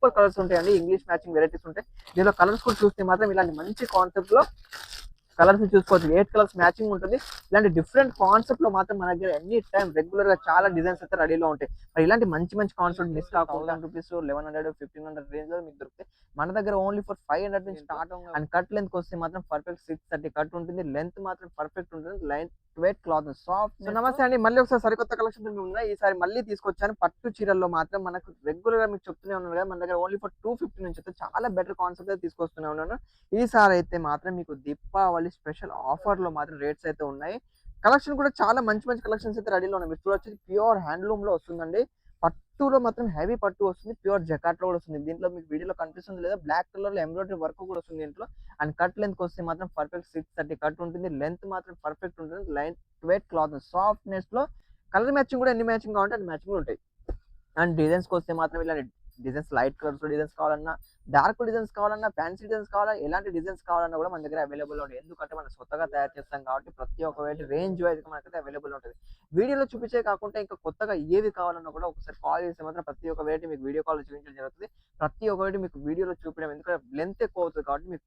Super colours ఉంటాయండి. English matching varieties ఉంటాయి. దీనిలో కలర్స్ కూడా చూస్తే మాత్రం ఇలాంటి మంచి కాన్సెప్ట్లో కలర్స్ చూసుకోవచ్చు. ఎయిట్ కలర్స్ మ్యాచింగ్ ఉంటుంది. ఇలాంటి డిఫరెంట్ కాన్సెప్ట్లో మాత్రం మన దగ్గర ఎనీ టైం రెగ్యులర్గా చాలా డిజైన్స్ అయితే రెడీలో ఉంటాయి. మరి ఇలాంటి మంచి మంచి కాన్సెప్ట్ మిస్ కాకుండా rupees eleven hundred fifteen hundred రేంజ్లో మీకు దొరుకుతాయి. మన దగ్గర ఓన్లీ ఫర్ ఫైవ్ హండ్రెడ్ నుంచి స్టార్ట్ అండ్ కట్ లెంత్ వస్తే మాత్రం పర్ఫెక్ట్ సిక్స్ థర్టీ కట్ ఉంటుంది. లెంత్ మాత్రం పర్ఫెక్ట్ ఉంటుంది. లైట్ వెయిట్ క్లాత్ సాఫ్ట్ నమస్తే అండి. మళ్ళీ ఒకసారి సరికొత్త కలెక్షన్ ఉన్నాయి ఈసారి మళ్ళీ తీసుకొచ్చాను. పట్టు చీరల్లో మాత్రం మనకు రెగ్యులర్గా మీకు చెప్తూనే ఉన్నాను కదా. మన దగ్గర ఓన్లీ ఫర్ టూ ఫిఫ్టీ నుంచి అయితే చాలా బెటర్ కాన్సెప్ట్ అయితే తీసుకొస్తూనే ఉన్నాను. ఈసారి అయితే మాత్రం మీకు దీపావళి స్పెషల్ ఆఫర్లో మాత్రం రేట్స్ అయితే ఉన్నాయి. కలెక్షన్ కూడా చాలా మంచి మంచి కలెక్షన్స్ అయితే రెడీలో ఉన్నాయి. మీరు చూడొచ్చు ప్యూర్ హ్యాండ్లూమ్లో వస్తుందండి. పట్టులో మాత్రం హెవీ పట్టు వస్తుంది. ప్యూర్ జకాట్లో కూడా వస్తుంది. దీంట్లో మీకు వీడియోలో కనిపిస్తుంది లేదా బ్లాక్ కలర్లో ఎంబ్రాయిడరీ వర్క్ కూడా వస్తుంది దీంట్లో. అండ్ కట్ లెంత్ వస్తే మాత్రం పర్ఫెక్ట్ సిక్స్ థర్టీ కట్ ఉంటుంది. లెంత్ మాత్రం పర్ఫెక్ట్ ఉంటుంది. లైట్ వెయిట్ క్లాత్ సాఫ్ట్నెస్లో కలర్ మ్యాచింగ్ కూడా ఎన్ని మ్యాచింగ్ కావాలంటే అన్ని మ్యాచింగ్ ఉంటాయి. అండ్ డిజైన్స్ వస్తే మాత్రం ఇలాంటి డిజైన్స్ లైట్ కలర్స్ డిజైన్స్ కావాలన్నా డార్క్ డిజైన్స్ కావాలన్నా ఫ్యాన్సీ డిజైన్స్ కావాలన్నా ఎలాంటి డిజైన్స్ కావాలన్నా కూడా మన దగ్గర అవైలబుల్ ఉంటుంది ఎందుకంటే మనం స్వతగా తయారు చేస్తాం కాబట్టి ప్రతి ఒక్క వేటి రేంజ్ వైజ్ మనకైతే అవైలబుల్ ఉంటుంది. వీడియోలో చూపించే కాకుండా ఇంకా కొత్తగా ఏవి కావాలన్నా కూడా ఒకసారి కాల్ చేస్తే మాత్రం ప్రతి ఒక్క వేటి మీకు వీడియో కాల్ చూపించడం జరుగుతుంది. ప్రతి ఒక్క వేటి మీకు వీడియోలో చూపించడం ఎందుకంటే లెంత్ ఎక్కువ అవుతుంది కాబట్టి మీకు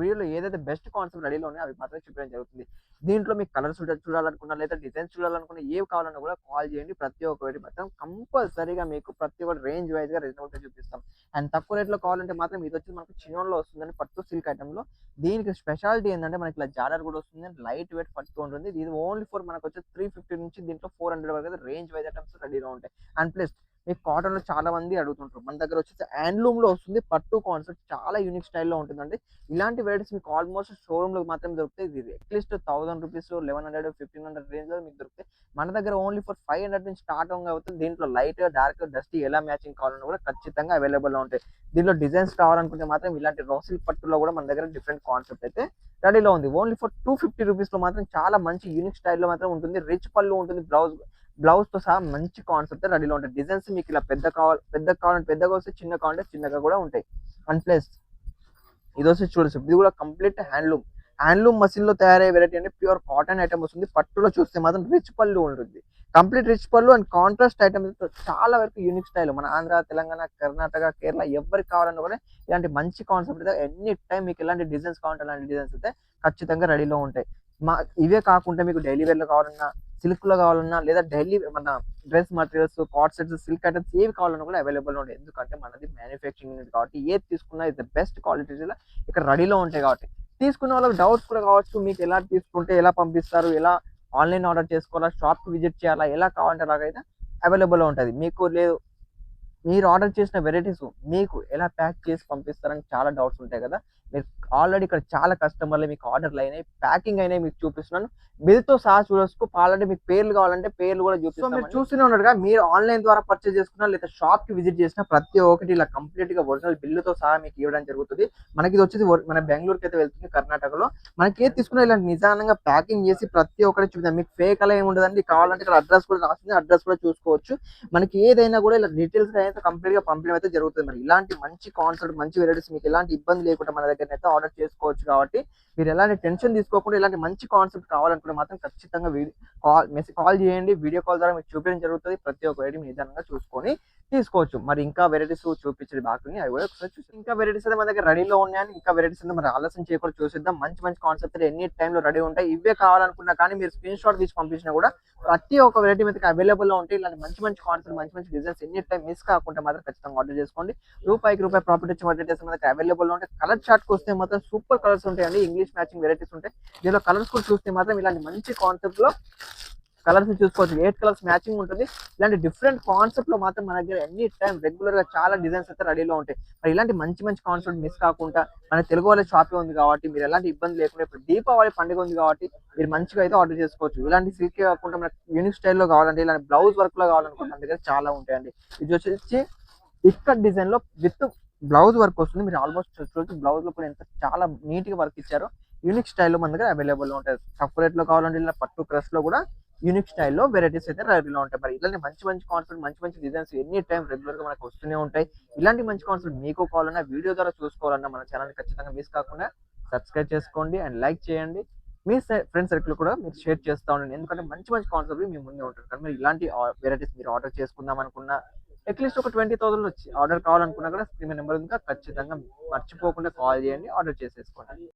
వీడియోలో ఏదైతే బెస్ట్ కాన్సెప్ట్ రెడీలో ఉన్నాయో అవి మాత్రం చూపించడం జరుగుతుంది. దీంట్లో మీకు కలర్స్ చూడాలనుకున్నా లేదా డిజైన్స్ చూడాలనుకున్నా ఏవి కావాలన్నా కూడా కాల్ చేయండి. ప్రతి ఒక్కటి మాత్రం కంపల్సరీగా మీకు ప్రతి ఒక్కటి రేంజ్ వైజ్గా రీజనబుల్గా చూపిస్తాం. అండ్ తక్కువ రేట్లో కావాలంటే మాత్రం ఇది వచ్చి మనకు చిన్నలో వస్తుందండి పట్టు సిల్క్ ఐటెంలో లో. దీనికి స్పెషాలిటీ ఏంటంటే మనకి ఇలా జాలర్ కూడా వస్తుంది. లైట్ వెయిట్ పట్టు ఉంటుంది. ఇది ఓన్లీ ఫోర్ మనకు వచ్చి త్రీ ఫిఫ్టీ నుంచి దీంట్లో ఫోర్ హండ్రెడ్ వరకు రేంజ్ వైజ్ ఐటమ్స్ రెడీగా ఉంటాయి. అండ్ ప్లస్ మీకు కాటన్లో చాలా మంది అడుగుతుంటారు. మన దగ్గర వచ్చేసి హ్యాండ్లూమ్లో వస్తుంది. పట్టు కాన్సెప్ట్ చాలా యూనిక్ స్టైల్లో ఉంటుందండి. ఇలాంటి వెరైటీస్ మీకు ఆల్మోస్ట్ షోరూమ్లో మాత్రమే దొరుకుతాయి. ఇది at least thousand rupees eleven hundred fifteen hundred రేంజ్లో మీకు దొరుకుతాయి. మన దగ్గర ఓన్లీ ఫర్ ఫైవ్ హండ్రెడ్ నుంచి స్టార్ట్ అవుతుంది దీంట్లో లైట్ డార్క్ డస్ట్ ఎలా మ్యాచింగ్ కావాలన్నా కూడా ఖచ్చితంగా అవైలబుల్ ఉంటాయి. దీంట్లో డిజైన్స్ కావాలనుకుంటే మాత్రం ఇలాంటి రోసిల్ పట్టులో కూడా మన దగ్గర డిఫరెంట్ కాన్సెప్ట్ అయితే రెడీలో ఉంది. ఓన్లీ ఫర్ టూ ఫిఫ్టీ రూపీస్లో మాత్రం చాలా మంచి యూనిక్ స్టైల్లో మాత్రం ఉంటుంది. రిచ్ పళ్ళు ఉంటుంది బ్లౌజ్ బ్లౌజ్తో సహా మంచి కాన్సెప్ట్ రెడీలో ఉంటాయి. డిజైన్స్ మీకు ఇలా పెద్ద కావాలి పెద్ద కావాలంటే పెద్దగా వస్తే చిన్న కావాలంటే చిన్నగా కూడా ఉంటాయి. అండ్ ప్లస్ ఇది వస్తే చూడొచ్చు. ఇది కూడా కంప్లీట్ హ్యాండ్లూమ్. హ్యాండ్లూమ్ మసిన్లో తయారయ్యే వెరైటీ అంటే ప్యూర్ కాటన్ ఐటమ్ వస్తుంది. పట్టులో చూస్తే మాత్రం రిచ్ పళ్ళు ఉంటుంది. కంప్లీట్ రిచ్ పళ్ళు అండ్ కాంట్రాస్ట్ ఐటమ్ చాలా వరకు యూనిక్ స్టైల్ మన ఆంధ్ర తెలంగాణ కర్ణాటక కేరళ ఎవరికి కావాలన్నా కూడా ఇలాంటి మంచి కాన్సెప్ట్ అయితే ఎనీ టైం మీకు ఎలాంటి డిజైన్స్ కావాలంటే అలాంటి డిజైన్స్ అయితే ఖచ్చితంగా రెడీలో ఉంటాయి. మా ఇవే కాకుండా మీకు డైలీ వేర్లో కావాలన్నా సిల్క్లో కావాలన్నా లేదా డైలీ మన డ్రెస్ మెటీరియల్స్ కాట్ సెట్స్ సిల్క్ ఐటమ్స్ ఏవి కావాలన్నా కూడా అవైలబుల్ ఉంటాయి. ఎందుకంటే మనది మ్యానుఫ్యాక్చరింగ్ యూనిట్ కాబట్టి ఏది తీసుకున్నా ఇది బెస్ట్ క్వాలిటీ ఇక్కడ రెడీలో ఉంటాయి కాబట్టి. తీసుకున్న వాళ్ళకి డౌట్స్ కూడా కావచ్చు మీకు ఎలా తీసుకుంటే ఎలా పంపిస్తారు ఎలా ఆన్లైన్ ఆర్డర్ చేసుకోవాలా షాప్కి విజిట్ చేయాలా ఎలా కావాలంటే అలాగైతే అవైలబుల్లో ఉంటుంది. మీకు లేదు మీరు ఆర్డర్ చేసిన వెరైటీస్ మీకు ఎలా ప్యాక్ చేసి పంపిస్తారని చాలా డౌట్స్ ఉంటాయి కదా. మీరు ఆల్రెడీ ఇక్కడ చాలా కస్టమర్లు మీకు ఆర్డర్లు అయినాయి. ప్యాకింగ్ అయినాయి మీకు చూపిస్తున్నాను. బిల్తో సహా చూడొచ్చు. ఆల్రెడీ మీకు పేర్లు కావాలంటే పేర్లు కూడా చూపిస్తాం మీరు చూస్తూనే ఉన్నారుగా మీరు ఆన్లైన్ ద్వారా పర్చేస్ చేసుకున్నా లేదా షాప్కి విజిట్ చేసిన ప్రతి ఒక్కటి ఇలా కంప్లీట్గా ఒరిజినల్ బిల్లుతో సహా మీకు ఇవ్వడం జరుగుతుంది. మనకి ఇది వచ్చేసి ఒరి- మన బెంగళూరుకి అయితే వెళ్తుంది కర్ణాటకలో. మనకి ఏది తీసుకున్నా ఇలా నిదానంగా ప్యాకింగ్ చేసి ప్రతి ఒక్కటి చూపిస్తాం మీకు ఫేక్ అలా ఏమి ఉండదండి. కావాలంటే ఇక్కడ అడ్రస్ కూడా రాసింది. అడ్రస్ కూడా చూసుకోవచ్చు. మనకి ఏదైనా కూడా ఇలా డీటెయిల్స్ అయితే కంప్లీట్గా పంపించడం అయితే జరుగుతుంది మరి. ఇలాంటి మంచి కాన్సెప్ట్ మంచి వెరైటీస్ మీకు ఎలాంటి ఇబ్బంది లేకుండా మన దగ్గర అయితే ఆర్డర్ చేసుకోవచ్చు కాబట్టి మీరు ఎలాంటి టెన్షన్ తీసుకోకుండా ఇలాంటి మంచి కాన్సెప్ట్ కావాలనుకుంటే మాత్రం ఖచ్చితంగా కాల్ మెసేజ్ కాల్ చేయండి. వీడియో కాల్ ద్వారా మీకు చూపించడం జరుగుతుంది. ప్రతి ఒక్క వెరైటీ నిదానంగా చూసుకొని తీసుకోవచ్చు. మరి ఇంకా వెరైటీస్ చూపించేది బాగుంది అవి కూడా ఒకసారి చూసి ఇంకా వెరైటీస్ అయితే మన దగ్గర రెడీలో ఉన్నాయని ఇంకా వెరైటీస్ అయితే మరి ఆలస్యం చేయకుండా చూసిద్దాం. మంచి మంచి కాన్సెప్ట్ ఎన్ని టైంలో రెడీ ఉంటాయి. ఇవే కావాలనుకున్నా కానీ మీరు స్క్రీన్ షాట్ తీసి పంపించినా కూడా ప్రతి ఒక్క వెరైటీ మీద అవైలబుల్లో ఉంటాయి ఇలాంటి మంచి మంచి కాన్సెప్ట్ మంచి మంచి డిజైన్స్ ఎన్ని టైం మిస్ కాకుండా మాత్రం ఖచ్చితంగా ఆర్డర్ చేసుకోండి. రూపాయికి రూపాయి ప్రాఫిట్ వచ్చే వెరైటీస్ మనకి అవైలబుల్ ఉంటాయి కలర్ చార్ట్ వస్తే మాత్రం సూపర్ కలర్స్ ఉంటాయండి. ఇంగ్లీష్ మ్యాచింగ్ వెరైటీస్ ఉంటాయి. దీనిలో కలర్స్ కూడా చూస్తే మాత్రం ఇలాంటి మంచి కాన్సెప్ట్లో కలర్స్ చూసుకోవచ్చు. ఎయిట్ కలర్స్ మ్యాచింగ్ ఉంటుంది. ఇలాంటి డిఫరెంట్ కాన్సెప్ట్లో మాత్రం మన దగ్గర ఎనీ టైం రెగ్యులర్గా చాలా డిజైన్స్ అయితే రెడీలో ఉంటాయి. మరి ఇలాంటి మంచి మంచి కాన్సెప్ట్ మిస్ కాకుండా మన తెలుగు వాళ్ళ షాపే ఉంది కాబట్టి మీరు ఎలాంటి ఇబ్బంది లేకుండా ఇప్పుడు దీపావళి పండుగ ఉంది కాబట్టి మీరు మంచిగా అయితే ఆర్డర్ చేసుకోవచ్చు. ఇలాంటి సిల్క్ కాకుండా మనకి యూనిక్ స్టైల్లో కావాలంటే ఇలాంటి బ్లౌజ్ వర్క్లో కావాలనుకుంటే మన దగ్గర చాలా ఉంటాయండి. ఇది వచ్చేసి ఇక్కడ డిజైన్లో విత్ బ్లౌజ్ వర్క్ వస్తుంది. మీరు ఆల్మోస్ట్ చూడొచ్చు. బ్లౌజ్లో కూడా ఎంత చాలా నీట్గా వర్క్ ఇచ్చారు. యూనిక్ స్టైల్లో మన దగ్గర అవైలబుల్ ఉంటాయి. తక్కువ రేట్లో కావాలంటే ఇలా పట్టు క్రస్లో కూడా యూనిక్ స్టైల్లో వెరైటీస్ అయితే రెడీలో ఉంటాయి. మరి ఇలాంటి మంచి మంచి కాన్సెప్ట్ మంచి మంచి డిజైన్స్ ఎన్ని టైం రెగ్యులర్గా మనకు వస్తూనే ఉంటాయి. ఇలాంటి మంచి కాన్సెప్ట్ మీకు కావాలన్నా వీడియో ద్వారా చూసుకోవాలన్నా మన ఛానల్ ఖచ్చితంగా మిస్ కాకుండా సబ్స్క్రైబ్ చేసుకోండి అండ్ లైక్ చేయండి. మీ ఫ్రెండ్ సర్కిల్ కూడా మీరు షేర్ చేస్తూ ఉండండి. ఎందుకంటే మంచి మంచి కాన్సెప్ట్ మీ ముందే ఉంటుంది కానీ మీరు ఇలాంటి వెరైటీస్ మీరు ఆర్డర్ చేసుకుందాం అనుకున్నా అట్లీస్ట్ ఒక ట్వంటీ థౌసండ్ వచ్చి ఆర్డర్ కావాలనుకున్నా కూడా స్క్రీన్ నెంబర్ ఉంది. ఖచ్చితంగా మర్చిపోకుండా కాల్ చేయండి ఆర్డర్ చేసేసుకోండి.